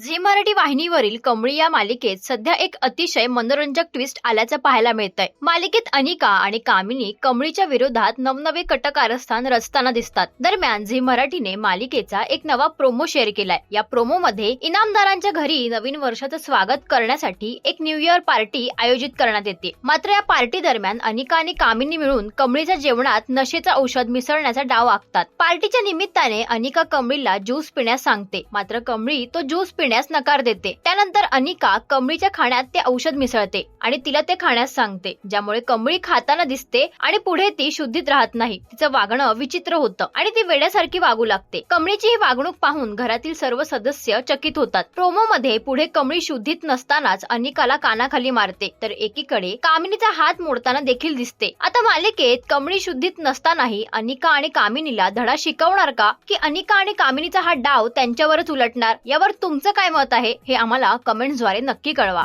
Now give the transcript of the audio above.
Zee Marathi वाहिनीवरील कमळी या मालिकेत सध्या एक अतिशय मनोरंजक ट्विस्ट आल्याचं पाहायला मिळतंय. मालिकेत अनिका आणि कामिनी कमळीच्या विरोधात नवनवे कटकारस्थान रचताना दिसतात. दरम्यान झी मराठीने मालिकेचा एक नवा प्रोमो शेअर केलाय. या प्रोमो मध्ये इनामदारांच्या घरी नवीन वर्षाचं स्वागत करण्यासाठी एक न्यू इयर पार्टी आयोजित करण्यात येते. मात्र या पार्टी दरम्यान अनिका आणि कामिनी मिळून कमळीच्या जेवणात नशेचं औषध मिसळण्याचा डाव आखतात. पार्टीच्या निमित्ताने अनिका कमळीला ज्यूस पिण्यास सांगते. मात्र कमळी तो ज्यूस पिण्यास नकार देते. त्यानंतर अनिका कमळीच्या खाण्यात ते औषध मिसळते आणि तिला ते खाण्यास सांगते ज्यामुळे कमळी खाताना दिसते आणि पुढे ती शुद्धीत राहत नाही. तिचं वागणं विचित्र होतं आणि ती वेड्यासारखी वागू लागते. कमळीची ही वागणूक पाहून घरातील सर्व सदस्य चकित होतात. प्रोमो मध्ये पुढे कमळी शुद्धीत नसतानाच अनिकाला कानाखाली मारते तर एकीकडे कामिनीचा हात मोडताना देखील दिसते. आता मालिकेत कमळी शुद्धीत नसतानाही अनिका आणि कामिनीला धडा शिकवणार का? की अनिका आणि कामिनीचा हा डाव त्यांच्यावरच उलटणार? यावर तुमचं काय मत आहे हे आम्हाला कमेंट्सद्वारे नक्की कळवा.